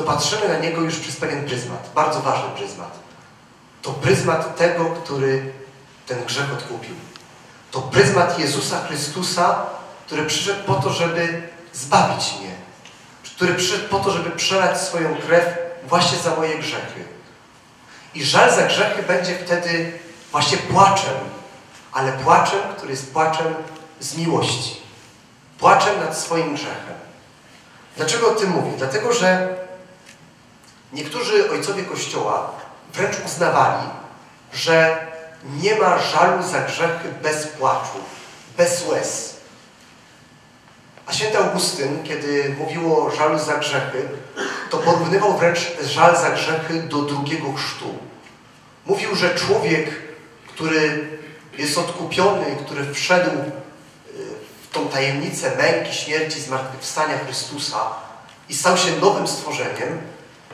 to patrzymy na niego już przez pewien pryzmat, bardzo ważny pryzmat. To pryzmat tego, który ten grzech odkupił. To pryzmat Jezusa Chrystusa, który przyszedł po to, żeby zbawić mnie. Który przyszedł po to, żeby przelać swoją krew właśnie za moje grzechy. I żal za grzechy będzie wtedy właśnie płaczem, ale płaczem, który jest płaczem z miłości. Płaczem nad swoim grzechem. Dlaczego o tym mówię? Dlatego, że niektórzy ojcowie Kościoła wręcz uznawali, że nie ma żalu za grzechy bez płaczu, bez łez. A święty Augustyn, kiedy mówiło o żalu za grzechy, to porównywał wręcz żal za grzechy do drugiego chrztu. Mówił, że człowiek, który jest odkupiony, który wszedł y, w tą tajemnicę męki, śmierci, zmartwychwstania Chrystusa i stał się nowym stworzeniem,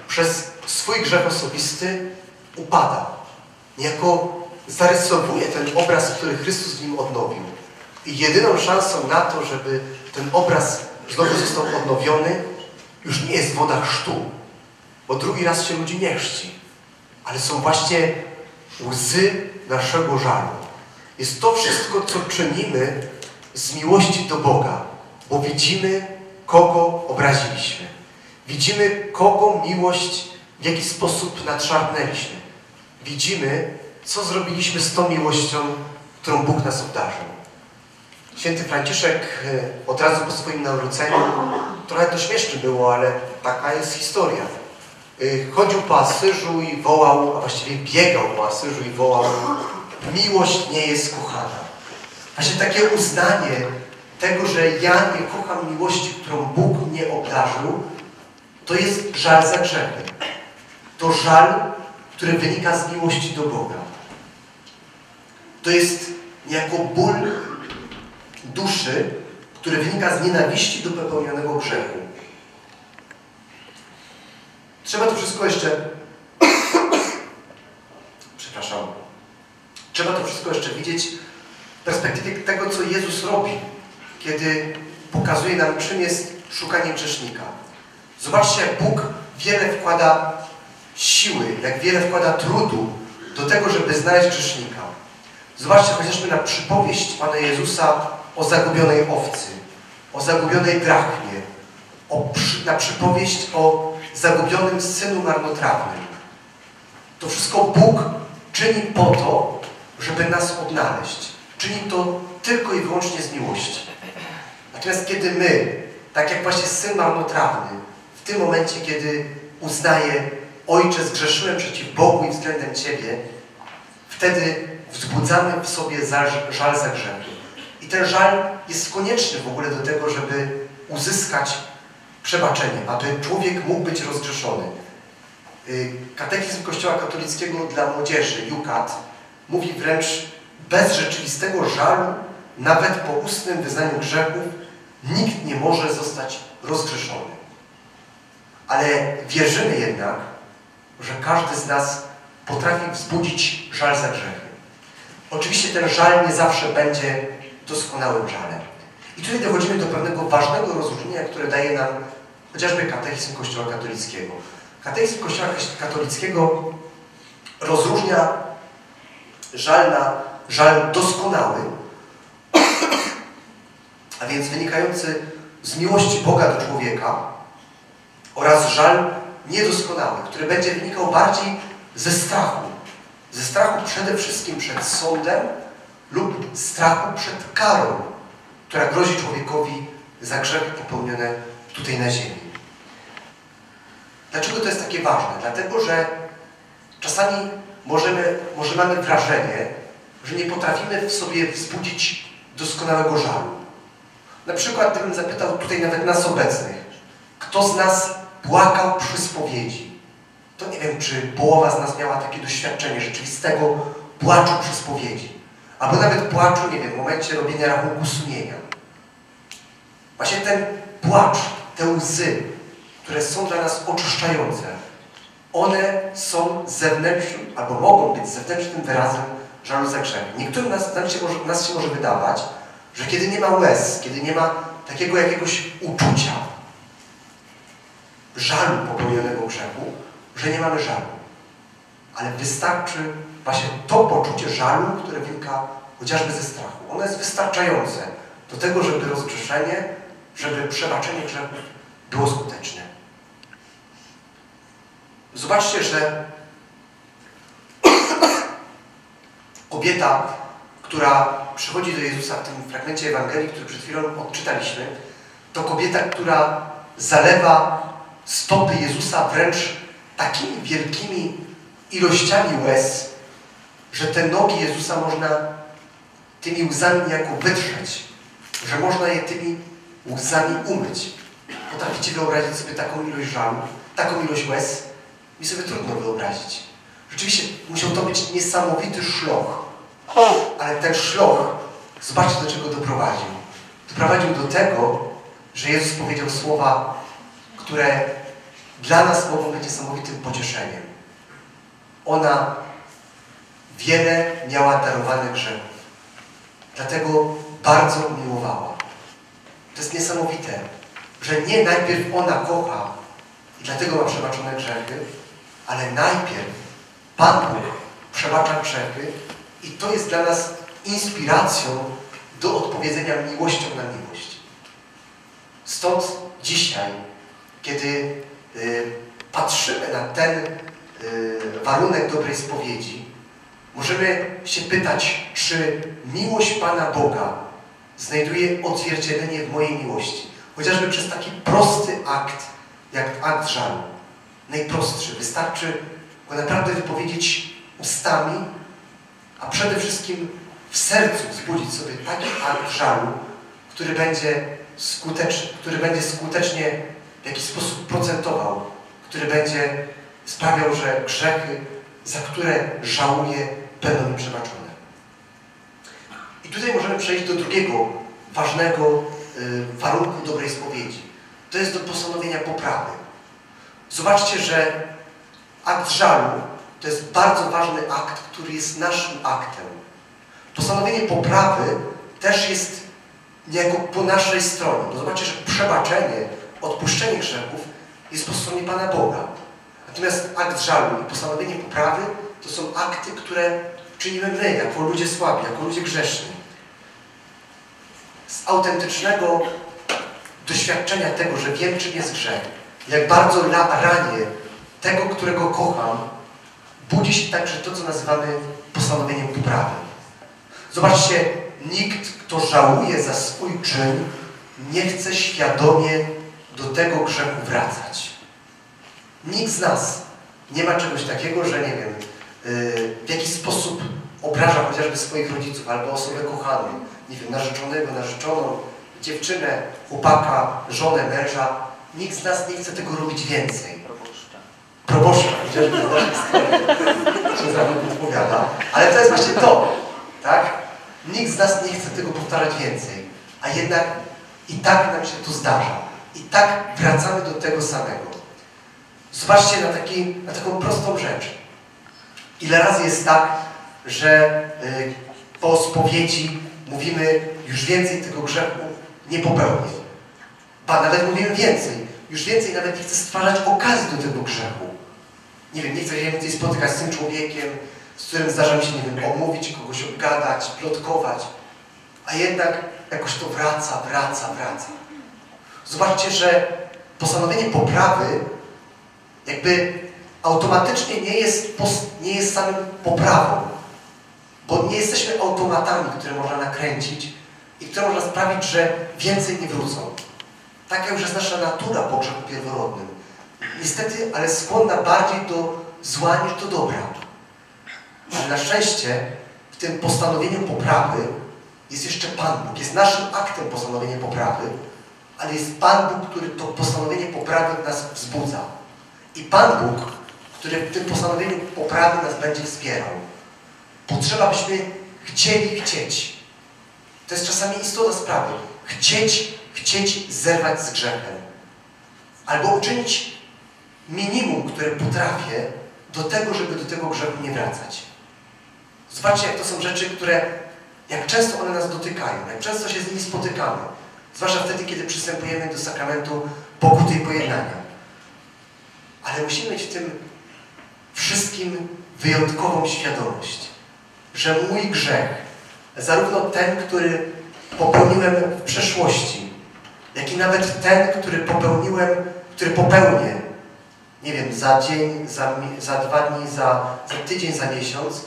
przez swój grzech osobisty upada. Niejako zarysowuje ten obraz, który Chrystus w nim odnowił. I jedyną szansą na to, żeby ten obraz znowu został odnowiony, już nie jest woda chrztu, bo drugi raz się ludzi nie chrzci, ale są właśnie łzy naszego żalu. Jest to wszystko, co czynimy z miłości do Boga, bo widzimy, kogo obraziliśmy. Widzimy, kogo miłość w jaki sposób nadszarpnęliśmy. Widzimy, co zrobiliśmy z tą miłością, którą Bóg nas obdarzył. Święty Franciszek e, od razu po swoim nawróceniu, trochę to śmieszne było, ale taka jest historia. E, chodził po Asyżu i wołał, a właściwie biegał po Asyżu i wołał miłość nie jest kochana. Właśnie takie uznanie tego, że ja nie kocham miłości, którą Bóg mnie obdarzył, to jest żal za grzechy. To żal, który wynika z miłości do Boga. To jest niejako ból duszy, który wynika z nienawiści do popełnionego grzechu. Trzeba to wszystko jeszcze... Przepraszam. Trzeba to wszystko jeszcze widzieć w perspektywie tego, co Jezus robi, kiedy pokazuje nam, czym jest szukanie grzesznika. Zobaczcie, jak Bóg wiele wkłada siły, jak wiele wkłada trudu do tego, żeby znaleźć grzesznika. Zobaczcie chociażby na przypowieść Pana Jezusa o zagubionej owcy, o zagubionej drachmie, o, na przypowieść o zagubionym synu marnotrawnym. To wszystko Bóg czyni po to, żeby nas odnaleźć. Czyni to tylko i wyłącznie z miłości. Natomiast kiedy my, tak jak właśnie syn marnotrawny, tym momencie, kiedy uznaje Ojcze, zgrzeszyłem przeciw Bogu i względem Ciebie, wtedy wzbudzamy w sobie żal za grzechy. I ten żal jest konieczny w ogóle do tego, żeby uzyskać przebaczenie, aby człowiek mógł być rozgrzeszony. Y, katechizm Kościoła katolickiego dla młodzieży, Jukat, mówi wręcz bez rzeczywistego żalu, nawet po ustnym wyznaniu grzechów, nikt nie może zostać rozgrzeszony. Ale wierzymy jednak, że każdy z nas potrafi wzbudzić żal za grzechy. Oczywiście ten żal nie zawsze będzie doskonałym żalem. I tutaj dochodzimy do pewnego ważnego rozróżnienia, które daje nam chociażby katechizm Kościoła katolickiego. Katechizm Kościoła katolickiego rozróżnia żal na żal doskonały, a więc wynikający z miłości Boga do człowieka oraz żal niedoskonały, który będzie wynikał bardziej ze strachu, ze strachu przede wszystkim przed sądem lub strachu przed karą, która grozi człowiekowi za grzechy popełnione tutaj na ziemi. Dlaczego to jest takie ważne? Dlatego, że czasami możemy, może mamy wrażenie, że nie potrafimy w sobie wzbudzić doskonałego żalu. Na przykład, gdybym zapytał tutaj nawet nas obecnych, kto z nas płakał przy spowiedzi? to nie wiem, czy połowa z nas miała takie doświadczenie rzeczywistego płaczu przy spowiedzi. Albo nawet płaczu, nie wiem, w momencie robienia rachunku sumienia. Właśnie ten płacz, te łzy, które są dla nas oczyszczające, one są zewnętrznym, albo mogą być zewnętrznym wyrazem żalu za grzech. Niektórym nas, nam się może, nas się może wydawać, że kiedy nie ma łez, kiedy nie ma takiego jakiegoś uczucia, żalu popełnionego grzechu, że nie mamy żalu. Ale wystarczy właśnie to poczucie żalu, które wynika chociażby ze strachu. Ono jest wystarczające do tego, żeby rozgrzeszenie, żeby przebaczenie grzechów było skuteczne. Zobaczcie, że kobieta, która przychodzi do Jezusa w tym fragmencie Ewangelii, który przed chwilą odczytaliśmy, to kobieta, która zalewa stopy Jezusa wręcz takimi wielkimi ilościami łez, że te nogi Jezusa można tymi łzami niejako wytrzeć, że można je tymi łzami umyć. Potraficie wyobrazić sobie taką ilość żalu, taką ilość łez? Mi sobie trudno wyobrazić. Rzeczywiście musiał to być niesamowity szloch. Ale ten szloch, zobaczcie do czego doprowadził. Doprowadził do tego, że Jezus powiedział słowa, które dla nas mogą być niesamowitym pocieszeniem. Ona wiele miała darowanych grzechów. Dlatego bardzo miłowała. To jest niesamowite, że nie najpierw ona kocha i dlatego ma przebaczone grzechy, ale najpierw Pan Bóg przebacza grzechy i to jest dla nas inspiracją do odpowiedzenia miłością na miłość. Stąd dzisiaj, kiedy y, patrzymy na ten y, warunek dobrej spowiedzi, możemy się pytać, czy miłość Pana Boga znajduje odzwierciedlenie w mojej miłości. Chociażby przez taki prosty akt, jak akt żalu. Najprostszy. Wystarczy go naprawdę wypowiedzieć ustami, a przede wszystkim w sercu wzbudzić sobie taki akt żalu, który będzie skuteczny, który będzie skutecznie w jakiś sposób procentował, który będzie sprawiał, że grzechy, za które żałuję, będą mi przebaczone. I tutaj możemy przejść do drugiego ważnego y, warunku dobrej spowiedzi. To jest do postanowienia poprawy. Zobaczcie, że akt żalu to jest bardzo ważny akt, który jest naszym aktem. Postanowienie poprawy też jest niejako po naszej stronie. Bo zobaczcie, że przebaczenie, odpuszczenie grzechów jest po stronie Pana Boga. Natomiast akt żalu i postanowienie poprawy to są akty, które czynimy my, jako ludzie słabi, jako ludzie grzeszni. Z autentycznego doświadczenia tego, że wiem, czym jest grzech, jak bardzo ranię tego, którego kocham, budzi się także to, co nazywamy postanowieniem poprawy. Zobaczcie, nikt, kto żałuje za swój czyn, nie chce świadomie do tego grzechu wracać. Nikt z nas nie ma czegoś takiego, że nie wiem, y, w jakiś sposób obraża chociażby swoich rodziców albo osobę kochaną, nie wiem, narzeczonego, narzeczoną, dziewczynę, chłopaka, żonę, męża. Nikt z nas nie chce tego robić więcej. Proboszcza. Proboszcza, chociażby na naszej stronie się zawód odpowiada. Ale to jest właśnie to, tak? Nikt z nas nie chce tego powtarzać więcej. A jednak i tak nam się to zdarza. I tak wracamy do tego samego. Zobaczcie na, taki, na taką prostą rzecz. Ile razy jest tak, że y, po spowiedzi mówimy już więcej tego grzechu nie popełnię. Ba, nawet mówimy więcej. Już więcej nawet nie chcę stwarzać okazji do tego grzechu. Nie wiem, nie chcę się więcej spotykać z tym człowiekiem, z którym zdarza mi się, nie wiem, omówić, kogoś obgadać, plotkować. A jednak jakoś to wraca, wraca, wraca. Zobaczcie, że postanowienie poprawy jakby automatycznie nie jest, nie jest samym poprawą. Bo nie jesteśmy automatami, które można nakręcić i które można sprawić, że więcej nie wrócą. Taka już jest nasza natura po grzechu pierworodnym. Niestety, ale skłonna bardziej do zła niż do dobra. Ale na szczęście w tym postanowieniu poprawy jest jeszcze Pan Bóg. Jest naszym aktem postanowienie poprawy, ale jest Pan Bóg, który to postanowienie poprawy w nas wzbudza. I Pan Bóg, który w tym postanowieniu poprawy nas będzie wspierał. Potrzeba, byśmy chcieli chcieć. To jest czasami istota sprawy. Chcieć, chcieć zerwać z grzechem. Albo uczynić minimum, które potrafię do tego, żeby do tego grzechu nie wracać. Zobaczcie, jak to są rzeczy, które, jak często one nas dotykają, jak często się z nimi spotykamy. Zwłaszcza wtedy, kiedy przystępujemy do sakramentu pokuty i pojednania. Ale musimy mieć w tym wszystkim wyjątkową świadomość, że mój grzech, zarówno ten, który popełniłem w przeszłości, jak i nawet ten, który popełniłem, który popełnię, nie wiem, za dzień, za, za dwa dni, za, za tydzień, za miesiąc,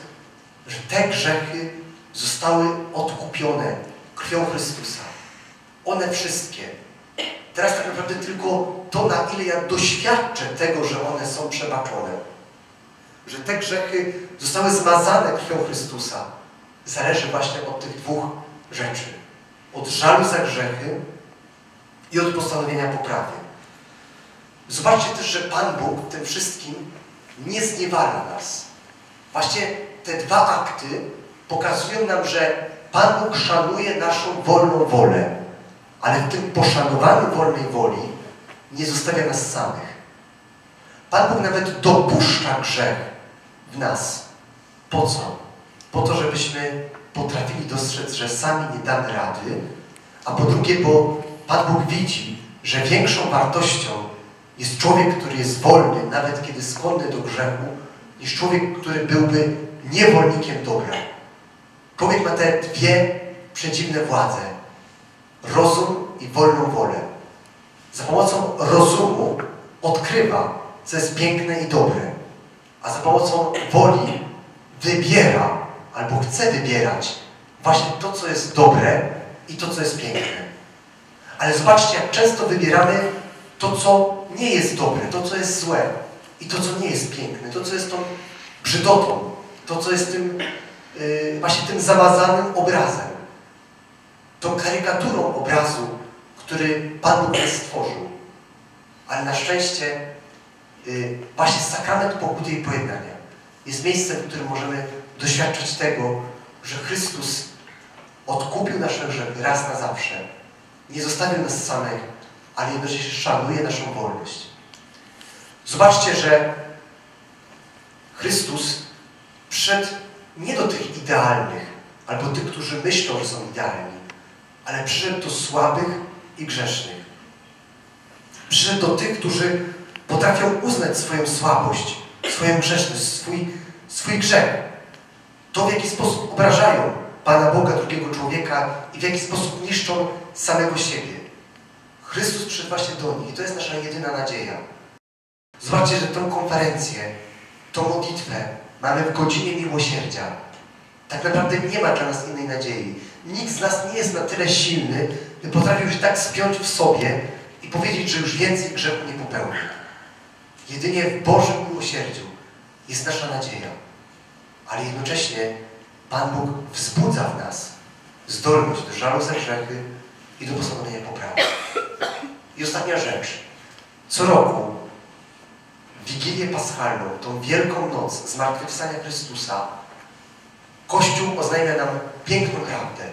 że te grzechy zostały odkupione krwią Chrystusa. One wszystkie. Teraz tak naprawdę tylko to, na ile ja doświadczę tego, że one są przebaczone. Że te grzechy zostały zmazane krwią Chrystusa. Zależy właśnie od tych dwóch rzeczy. Od żalu za grzechy i od postanowienia poprawy. Zobaczcie też, że Pan Bóg tym wszystkim nie zniewala nas. Właśnie te dwa akty pokazują nam, że Pan Bóg szanuje naszą wolną wolę, ale w tym poszanowaniu wolnej woli nie zostawia nas samych. Pan Bóg nawet dopuszcza grzech w nas. Po co? Po to, żebyśmy potrafili dostrzec, że sami nie damy rady, a po drugie, bo Pan Bóg widzi, że większą wartością jest człowiek, który jest wolny, nawet kiedy skłonny do grzechu, niż człowiek, który byłby niewolnikiem dobra. Człowiek ma te dwie przeciwne władze. Rozum i wolną wolę. Za pomocą rozumu odkrywa, co jest piękne i dobre. A za pomocą woli wybiera albo chce wybierać właśnie to, co jest dobre i to, co jest piękne. Ale zobaczcie, jak często wybieramy to, co nie jest dobre, to, co jest złe i to, co nie jest piękne, to, co jest tą brzydotą, to, co jest tym yy, właśnie tym zamazanym obrazem, tą karykaturą obrazu, który Pan Bóg stworzył. Ale na szczęście yy, właśnie sakrament pokuty i pojednania jest miejscem, w którym możemy doświadczać tego, że Chrystus odkupił nasze grzechy raz na zawsze. Nie zostawił nas samych, ale jednocześnie szanuje naszą wolność. Zobaczcie, że Chrystus przyszedł nie do tych idealnych, albo tych, którzy myślą, że są idealni, ale przyszedł do słabych i grzesznych. Przyszedł do tych, którzy potrafią uznać swoją słabość, swoją grzeszność, swój, swój grzech. To, w jaki sposób obrażają Pana Boga, drugiego człowieka i w jaki sposób niszczą samego siebie. Chrystus przyszedł właśnie do nich i to jest nasza jedyna nadzieja. Zobaczcie, że tę konferencję, tą modlitwę mamy w godzinie miłosierdzia. Tak naprawdę nie ma dla nas innej nadziei. Nikt z nas nie jest na tyle silny, by potrafił się tak spiąć w sobie i powiedzieć, że już więcej grzechu nie popełni. Jedynie w Bożym miłosierdziu jest nasza nadzieja. Ale jednocześnie Pan Bóg wzbudza w nas zdolność do żalu za grzechy i do postanowienia poprawy. I ostatnia rzecz. Co roku Wigilię Paschalną, tą wielką noc zmartwychwstania Chrystusa, Kościół oznajmia nam piękną prawdę.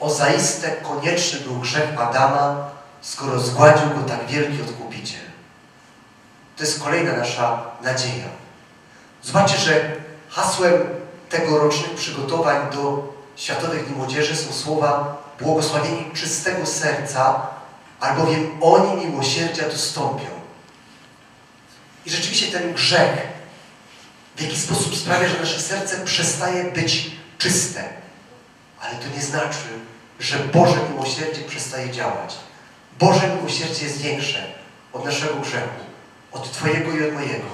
O zaiste konieczny był grzech Adama, skoro zgładził go tak wielki odkupiciel. To jest kolejna nasza nadzieja. Zobaczcie, że hasłem tegorocznych przygotowań do Światowych Dni Młodzieży są słowa błogosławieni czystego serca, albowiem oni miłosierdzia dostąpią. I rzeczywiście ten grzech w jakiś sposób sprawia, że nasze serce przestaje być czyste. Ale to nie znaczy, że Boże miłosierdzie przestaje działać. Boże miłosierdzie jest większe od naszego grzechu, od Twojego i od mojego.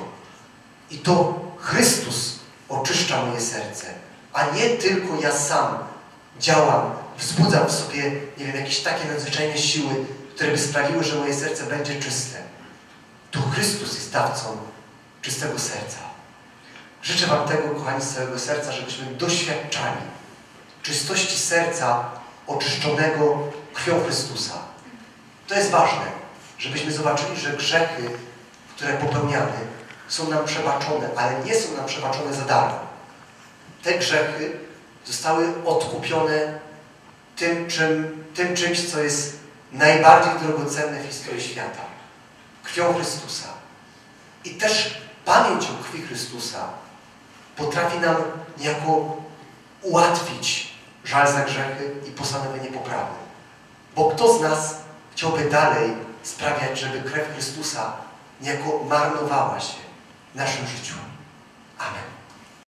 I to Chrystus oczyszcza moje serce, a nie tylko ja sam działam, wzbudzam w sobie, nie wiem, jakieś takie nadzwyczajne siły, które by sprawiły, że moje serce będzie czyste. To Chrystus jest dawcą czystego serca. Życzę Wam tego, kochani, z całego serca, żebyśmy doświadczali czystości serca oczyszczonego krwią Chrystusa. To jest ważne, żebyśmy zobaczyli, że grzechy, które popełniamy, są nam przebaczone, ale nie są nam przebaczone za darmo. Te grzechy zostały odkupione tym, czym, tym czymś, co jest najbardziej drogocenne w historii świata. Krwią Chrystusa. I też pamięć o krwi Chrystusa potrafi nam niejako ułatwić żal za grzechy i postanowienie poprawy. Bo kto z nas chciałby dalej sprawiać, żeby krew Chrystusa niejako marnowała się w naszym życiu. Amen.